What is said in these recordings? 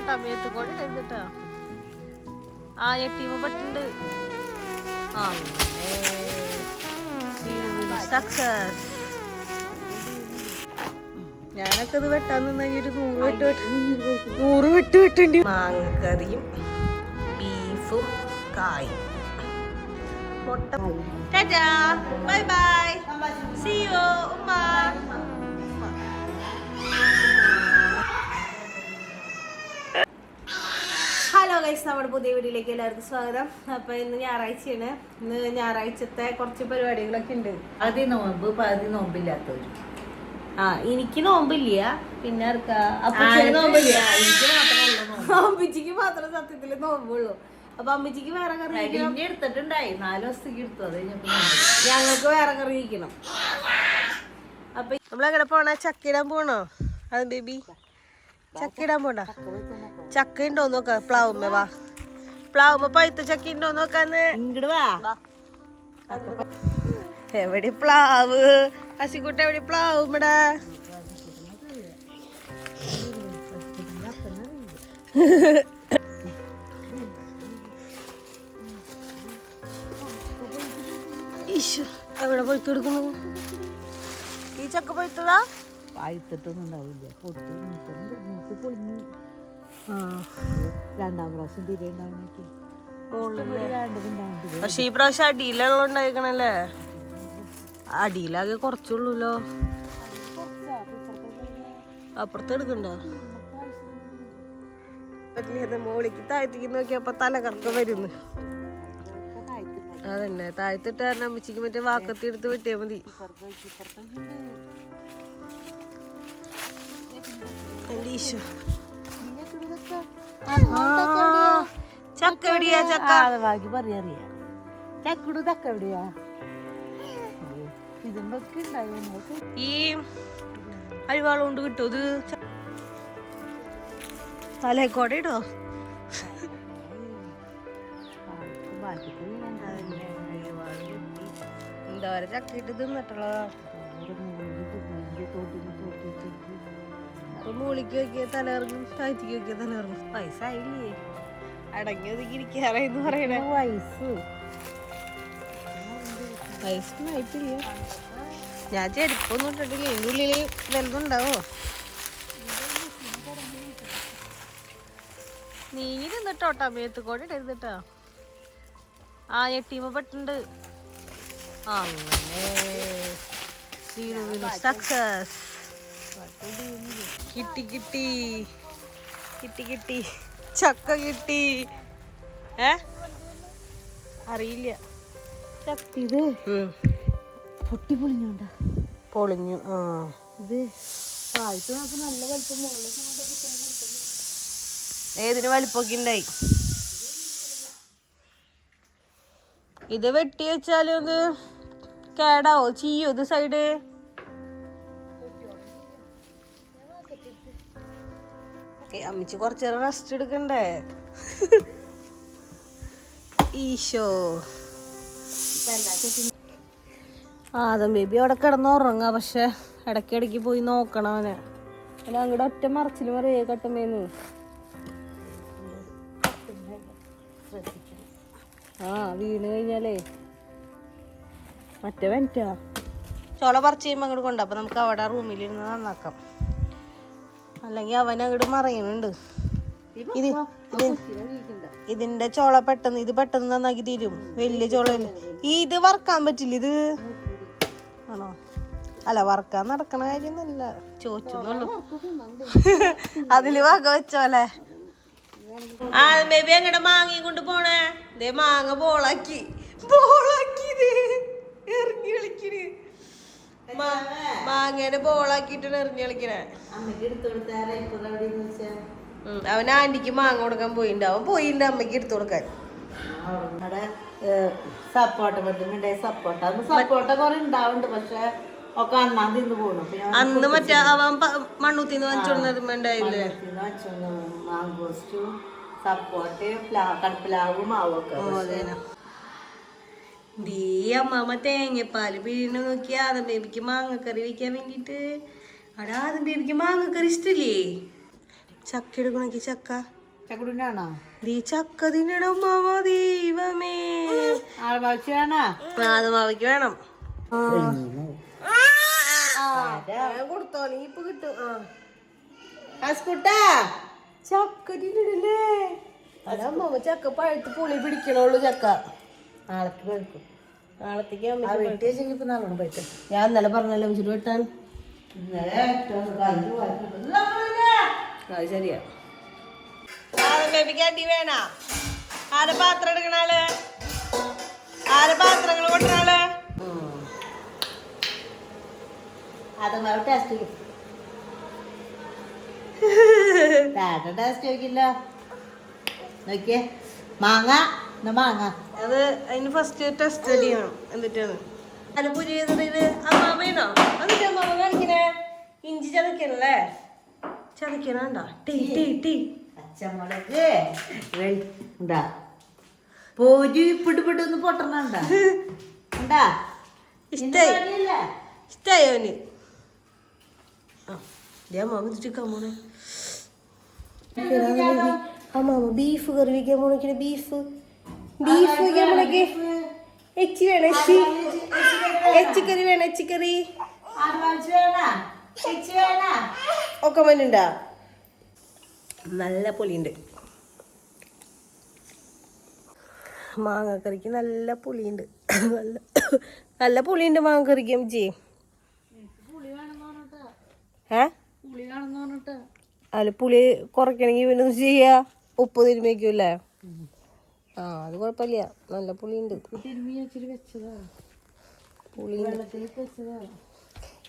ഇരുന്നിട്ടോട്ടാ മേത്ത് കോഴി കഴിഞ്ഞിട്ടാ. ആ എട്ടീമ പറ്റുണ്ട് സക്സസ് ഞാനൊക്കെ ഇത് വെട്ടാൻ നിന്ന ഒരു നൂറ് വെട്ട് വെട്ട് നൂറ് വെട്ട് വെട്ടുണ്ട്. മാങ്ങക്കറിയും ബീഫും കായും. മുട്ട ബൈ ബൈ. സി യു ഉമ്മ. ഗൈസ് നമ്മുടെ പുതിയ വീഡിയോയിലേക്ക് എല്ലാവർക്കും സ്വാഗതം. അപ്പൊ ഇന്ന് ഞായറാഴ്ചയാണ്. ഇന്ന് ഞായറാഴ്ചത്തെ കുറച്ച് പരിപാടികളൊക്കെ ഉണ്ട്. പകുതി നോമ്പ് പകുതി നോമ്പില്ലാത്തവര്. ആ എനിക്ക് നോമ്പില്ല. പിന്നെ ആർക്കാ? നോമ്പില്ല. അമ്മച്ചിക്ക് മാത്രം സത്യത്തിൽ നോമ്പുള്ളൂ. അപ്പൊ അമ്മച്ചിക്ക് വേറെ കറി എടുത്തിട്ടുണ്ടായി. നാല് ദിവസത്തേക്ക് എടുത്തു. അത്. ഞങ്ങൾക്ക് വേറെ കറി കഴിക്കണം അപ്പൊ നമ്മളെങ്ങനെ പോണ? ചക്കിടാൻ പോണോ? അത് ബേബി? ചക്കിടാൻ പോണ്ട. ചക്ക ഉണ്ടോ നോക്ക പ്ലാവുമ്മ വാ. പ്ലാവുമ്മ പഴുത്ത ചക്ക ഉണ്ടോ നോക്കാന്ന് എവിടെ പ്ലാവ്? ഹസിക്കുട്ട എവിടെ പ്ലാവ് ഇവിടെ ഈശോ എവിടെ പോയിട്ട് കൊടുക്കുന്നു? ഈ ചക്ക പോയിട്ടതാ? പഴുത്തിട്ടൊന്നും ഉണ്ടാവില്ല പൊട്ടി മൂത്തുണ്ട്. മൂത്ത് പൊളിഞ്ഞു. രണ്ടാം പ്രാവശ്യം മുകളിൽ. രണ്ടുണ്ടാവുണ്ട് പക്ഷെ ഈ പ്രാവശ്യം അടിയിലുള്ള ഉണ്ടായിക്കണല്ലേ? അടിയിലാകെ കുറച്ചുള്ളൂല്ലോ. അപ്പുറത്ത് എടുക്കണ്ടോ. മോളിക്ക് താഴ്ത്തിക്ക് നോക്കിയപ്പോ തല കറക്കം വരുന്നു. അതന്നെ താഴ്ത്തിട്ട് കാരണം അമ്മച്ചിക്ക് മറ്റേ വാക്കത്തി എടുത്ത് വെട്ടിയാ മതി. ചക്ക. എവിടെയാ ചക്ക ബാക്കി പറയാറിയാ ചക്കുടു തക്ക എവിടെയാ ഇതുമ്പൊക്കെ ഈ അരിവാളം കൊണ്ട് കിട്ടും ഇത്? തലേക്കോടെ ഇടോ. എന്താ പറയാ ചക്ക ഇട്ട് തിന്നിട്ടുള്ളതാ. അപ്പൊ മൂളിക്ക് നോക്കിയ തലകറങ്ങും താഴ്ത്തിക്ക് നോക്കിയ തലകറങ്ങും പൈസ ആയില്ലേ അടങ്ങി ഇരിക്കാറെന്ന് പറയണേ. വയസ്സ്? പൈസ ആയിട്ടില്ല. ഞാൻ ചെരുപ്പൊന്നും ഇട്ടിട്ടില്ല. എന്റെ ഉള്ളിൽ വലുതുണ്ടാവോ? നീങ്ങി നിന്നിട്ടോട്ടാ മേത്ത് കൂടെ ഇടരുതിട്ടാ ആ എട്ടീമ പെട്ടുണ്ട്. അങ്ങനെ. സക്സസ് കിട്ടി കിട്ടി. കിട്ടി കിട്ടി. ചക്ക കിട്ടി. ഏ? അറിയില്ല. ഇത്. പൊട്ടി പൊളിഞ്ഞോണ്ട പൊളിഞ്ഞു ആ. ഇത് താഴ്ത്ത് നമുക്ക് നല്ല വലിപ്പം ഏതിന് വലിപ്പൊക്കെ ഉണ്ടായി? ഇത് വെട്ടി വെച്ചാലും ഇത് കേടാവോ? ചീയോ ഇത് സൈഡ്? അമ്മച്ചി കുറച്ചു നേരം റെസ്റ്റ് എടുക്കണ്ടേ? ഈശോ. ആദം ബേബി അവിടെ കിടന്ന് ഉറങ്ങാ പക്ഷെ ഇടയ്ക്കിടയ്ക്ക് പോയി നോക്കണം അവനെ. അല്ല അങ്ങോട്ട് ഒറ്റ മറച്ചിൽ പറയേ കട്ടുമ്പേന്ന് ആ വീണ് കഴിഞ്ഞാലേ. മറ്റേ വെന്റാ ചോള പറിച്ച് കഴിയുമ്പോൾ അങ്ങോട്ട് കൊണ്ടു അപ്പൊ നമുക്ക് അവിടെ റൂമിലിരുന്ന് നന്നാക്കാം. അല്ലെങ്കിൽ അവൻ അങ്ങോട്ട് മറയുന്നുണ്ട്. ഇത് ഇത് ഇതിന്റെ ചോള പെട്ടെന്ന് ഇത് പെട്ടെന്ന് നന്നാക്കി തീരും. വലിയ ചോളല്ല ഈ ഇത് വറക്കാൻ പറ്റില്ല ഇത് ആണോ? അല്ല വറക്കാൻ നടക്കണ കാര്യമൊന്നുമില്ല. ചോദിച്ചെന്നുള്ളൂ അതിൽ വക വെച്ചോലെ ആ ബേബി എങ്ങടെ മാങ്ങി കൊണ്ട് പോണേ? ദേ മാങ്ങ ബോളാക്കി. ബോളാക്കി ദേ കളിക്കണേ മാങ്ങേനെ ബോളാക്കിട്ടാണ് എറിഞ്ഞു കളിക്കണേ. അവൻ ആന്റിക്ക് മാങ്ങ കൊടുക്കാൻ പോയിണ്ടാവും അവൻ പോയിണ്ട് അമ്മയ്ക്ക് എടുത്തു കൊടുക്കാൻ. സപ്പോട്ട സപ്പോട്ട സപ്പോട്ട കുറെ ഉണ്ടാവുന്നുണ്ട് പക്ഷെ ഒക്കെ തിന്ന് പോണു അന്ന് മറ്റേ അവൻ മണ്ണൂത്തിന്ന് വാങ്ങിച്ചോടുന്നത് ഉണ്ടായില്ലേ? മാങ്കോസ്റ്റും സപ്പോട്ടയും കടപ്പിലാവും മാവൊക്കെ അമ്മാമ്മ തേങ്ങപ്പാൽ പിഴിഞ്ഞ നോക്കി ആദം ബേബിക്ക് മാങ്ങക്കറി വെക്കാൻ വേണ്ടിട്ട് അവിടെ ആദം ബേബിക്ക് മാങ്ങക്കറി ഇഷ്ടല്ലേ? ചക്ക എടുക്കണമെങ്കിൽ ചക്ക? ചക്കുടിനാണോ ദീ ചക്ക തിന്നണം മാമ ദൈവമേ. വേണം. കൊടുത്തോ. നീ ഇപ്പൊ കിട്ടും. ആ. ഹസ്കുട്ടാ? ചക്ക തിന്നിടല്ലേ ചക്ക പഴുത്ത് പുളി പിടിക്കണുള്ളൂ ചക്ക. നാളേക്ക് കഴിക്കും നാളത്തേക്ക് ഞാൻ ഇന്നലെ പറഞ്ഞല്ലോ അമ്മച്ചിട്ട് വെട്ടാൻ. അത് ശരിയാ. ബേബിക്ക് അടി വേണ? ആരെ പാത്രം എടുക്കണാൾ ആരെ പാത്രങ്ങൾ കൊണ്ടുവരാൾ അത് വേറെ ടേസ്റ്റ് ടാറ്റ ടേസ്റ്റ് ചോദിക്കില്ല. നോക്കിയേ. മാങ്ങ? എന്നാ മാങ്ങ. അത് അതിന് ഫസ്റ്റ് ടെസ്റ്റ് ചെയ്യണം. എന്നിട്ടാണ്. അല്ല പുരി ചെയ്തത് അമ്മാമയാണോ എന്നിട്ട് അമ്മാമ കാണിക്കണേ. ഇഞ്ചി ചതക്കണല്ലേ? ചതക്കണണ്ട ടീ ടീ ടീ. പച്ചമുളക്. ഉണ്ടാ പോരി പിടി പിടി ഒന്ന് പൊട്ടണണ്ട? ഉണ്ടാ ഇഷ്ടായി. ഇഷ്ടായി അവന്? അമ്മാമ ഇതിട്ട് മോനെ. അമ്മാമ ബീഫ് കറി വയ്ക്കാൻ പോണക്കിന് ബീഫ്. ബീഫ് നമ്മളൊക്കെ എച്ചി വേണം എച്ചി എച്ചിക്കറി വേണം എച്ചിക്കറി? ഒക്കെ മനുണ്ടാ? നല്ല പുളിയുണ്ട്. മാങ്ങക്കറിക്ക് നല്ല പുളിയുണ്ട്. നല്ല നല്ല പുളിയുണ്ട് മാങ്ങക്കറിക്ക് എം ഏ? പുളി വേണമെന്ന് പറഞ്ഞിട്ട്. അതിൽ പുളി കുറയ്ക്കണമെങ്കിൽ പിന്നെ ചെയ്യാ. ഉപ്പ് തിരുമ്മിക്കൂല്ലേ ആ അത് കുഴപ്പമില്ല നല്ല പുളിയുണ്ട്.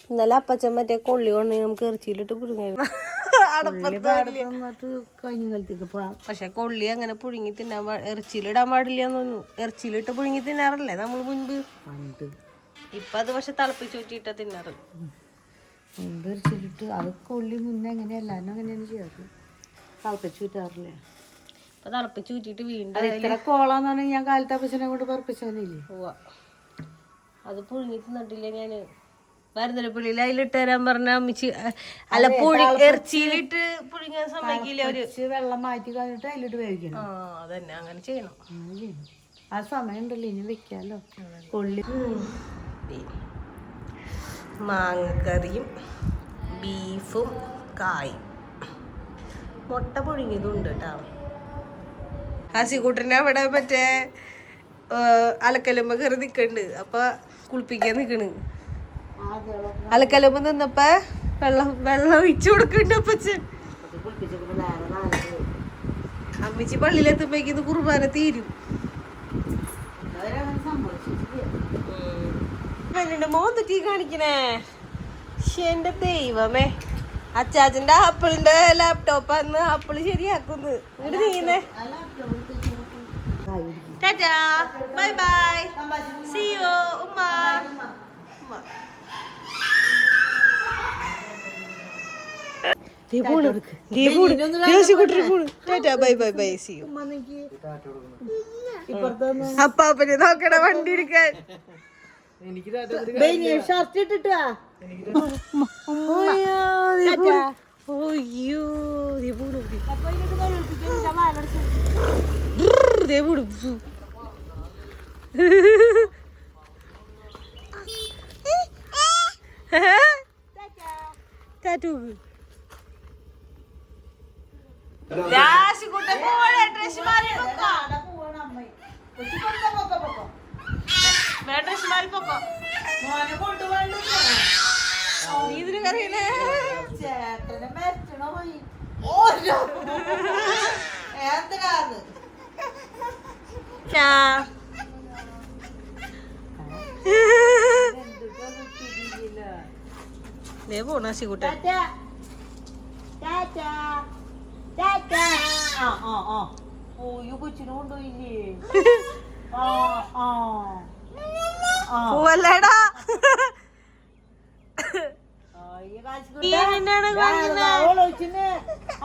ഇന്നലെ അപ്പച്ചൻ മറ്റേ കൊള്ളി കൊണ്ട് നമുക്ക് ഇറച്ചിയിലിട്ട് പുഴുങ്ങായിരുന്നു പക്ഷെ കൊള്ളി അങ്ങനെ പുഴുങ്ങി തിന്നാൻ ഇറച്ചിയിലിടാൻ പാടില്ല തോന്നുന്നു. ഇറച്ചിയിലിട്ട് പുഴുങ്ങി തിന്നാറല്ലേ? നമ്മൾ മുൻപ്. ഇപ്പൊ അത് പക്ഷെ തിളപ്പിച്ച് ഊറ്റിയിട്ടാ തിന്നാറ്. മുൻപ് ഇറച്ചിയിലിട്ട് അത് കൊള്ളി മുന്നേ എങ്ങനെയല്ല അങ്ങനെയാണ് ചെയ്യാറ്. തിളപ്പിച്ച് വിറ്റാറില്ലേ ഇപ്പൊ തിളപ്പിച്ച് ഊറ്റിയിട്ട് വീണ്ടും ഇത്ര കോളാന്ന് പറഞ്ഞാൽ ഞാൻ കാലത്തെ അപ്പച്ചനെ കൊണ്ട് പറപ്പിച്ചാനില്ലേ പോവാ അത് പുഴുങ്ങി തിന്നിട്ടില്ല ഞാൻ. മരുന്നരപ്പള്ളിയിൽ അതിലിട്ട് തരാൻ പറഞ്ഞ അമ്മിച്ച് അല്ല പുഴി ഇറച്ചിയിലിട്ട് പുഴുങ്ങാൻ സമ്മതിക്കില്ല കുറച്ച് വെള്ളം മാറ്റി കഴിഞ്ഞിട്ട് അതിലിട്ട് വേവിക്കണം. ആ അതന്നെ അങ്ങനെ ചെയ്യണം. അങ്ങനെ ചെയ്യണം. ആ സമയം ഉണ്ടല്ലോ ഇനി വെക്കാലോ. കൊള്ളി മാങ്ങക്കറിയും ബീഫും കായും. മുട്ട പുഴുങ്ങിയതും ഉണ്ട് കേട്ടോ. ഹസിക്കുട്ടനെ അവിടെ മറ്റേ അലക്കലുമ്പ കയറി നിൽക്കുന്നുണ്ട് അപ്പൊ കുളിപ്പിക്കാൻ നിക്കണ്. അലക്കലുമ്പ നിന്നപ്പ വെള്ളം വെള്ളം ഒഴിച്ചു കൊടുക്കണ്ട് അപ്പച്ചൻ. അമ്മിച്ചി പള്ളിയിലെത്തുമ്പോഴേക്കും കുർബാന തീരും. എന്നെ മോന്തിട്ടി കാണിക്കണേ? എന്റെ ദൈവമേ. അച്ചാച്ചന്റെ ആപ്പിളിന്റെ ലാപ്ടോപ്പ് അന്ന് ആപ്പിൾ ശരിയാക്കുന്നു ഇവിടെ നീങ്ങുന്നേ tata bye bye see you ഉമ്മ അപ്പാപ്പനെ നോക്കണ വണ്ടി എടുക്കാൻ. ഷർട്ട് ഇട്ടിട്ടാ? അയ്യോ ദേ പോണു. ടാറ്റു രാശിക്കുട്ടൻ പോളെ ഡ്രസ് മാറി പൊക്കോ ഡ്രസ് മാറി പൊക്കോ ഇതിന് കറിയണേ ചേട്ടനെ മരിച്ചണോ പോയി ഓരോ എന്തിനാന്ന് ദേ പോണ ആ പോവല്ലേടാ.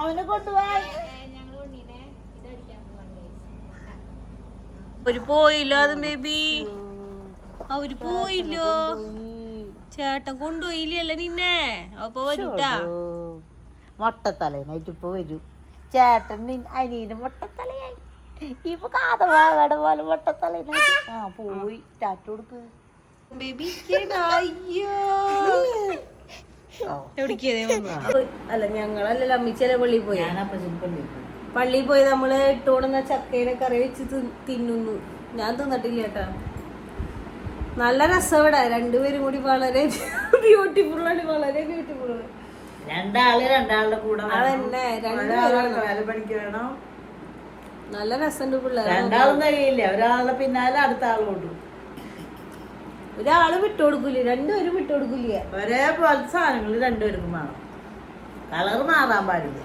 അവനെ കൊണ്ടുപോയി. അവർ പോയില്ലോ അത് ബേബി. അവർ പോയില്ലോ. ചേട്ടൻ കൊണ്ടുപോയില്ലല്ലോ നിന്നെ. അപ്പൊ വരൂട്ടാ. മൊട്ടത്തലേനായിട്ട് ഇപ്പൊ വരൂ. ചേട്ടൻ അനിയന് മൊട്ടത്തലയായി. ഇപ്പൊ കാതവാകട പോലെ മൊട്ടത്തലേനായിട്ട് ആ. പോയി. ടാറ്റ കൊടുക്ക്. അല്ല ഞങ്ങളല്ലല്ലോ അമ്മിച്ചല്ലേ പള്ളിയിൽ പോയി? ഞാനപ്പൊ ചിമ്പള്ളി പള്ളിയിൽ പോയി നമ്മൾ ഇട്ടുകൊടുന്ന ചക്കേനെ കറി വെച്ച് തിന്നുന്നു. ഞാൻ തിന്നിട്ടില്ല കേട്ടാ. നല്ല രസവിടെ രണ്ടുപേരും കൂടി വളരെ ബ്യൂട്ടിഫുൾ ആണ് വളരെ ബ്യൂട്ടിഫുൾ രണ്ടാൾ രണ്ടാളുടെ കൂടെ. അതന്നെ നല്ല രസമുണ്ട് പിള്ളേർ രണ്ടാളും കഴിയില്ല. ഒരാളുടെ പിന്നാലെ അടുത്ത ആൾ കൊണ്ടു ഒരാൾ വിട്ടുകൊടുക്കൂല രണ്ടുപേരും വിട്ടുകൊടുക്കൂല. ഒരേപോലത്തെ സാധനങ്ങൾ രണ്ടുപേർക്കും വേണം. കളർ മാറാൻ പാടില്ല.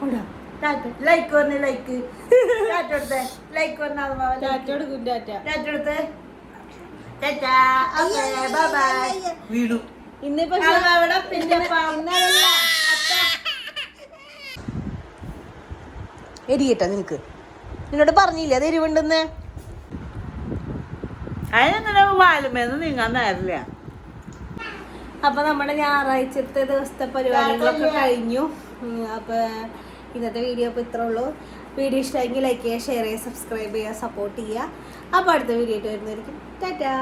കൊണ്ടാ ലൈക്ക് വന്ന് ലൈക്ക് ടാറ്റ ലൈക്ക് വന്നാൽ ടാറ്റ കൊടുക്കും ടാറ്റ ടാറ്റ കൊടുത്തേ ടാറ്റാ ഓക്കേ ബൈ ബൈ വീണു ഇന്ന് അവിടെ പിന്നെ. എരിയട്ടാ നിനക്ക്. നിന്നോട് പറഞ്ഞില്ലേ അത് എരിവുണ്ടെന്ന്? അതിനെന്തിനാ വാലുമേന്ന് നീങ്ങാൻ നേരില്ല. അപ്പൊ നമ്മുടെ ഞായറാഴ്ചത്തെ ദിവസത്തെ പരിപാടികളൊക്കെ കഴിഞ്ഞു. അപ്പൊ ഇന്നത്തെ വീഡിയോ ഇപ്പോൾ ഇത്രേ ഉള്ളൂ. വീഡിയോ ഇഷ്ടമെങ്കിൽ ലൈക്ക് ചെയ്യുക ഷെയർ ചെയ്യുക സബ്സ്ക്രൈബ് ചെയ്യുക സപ്പോർട്ട് ചെയ്യുക. അപ്പോൾ അടുത്ത വീഡിയോ ആയിട്ട് വരുന്നതായിരിക്കും. ടാറ്റാ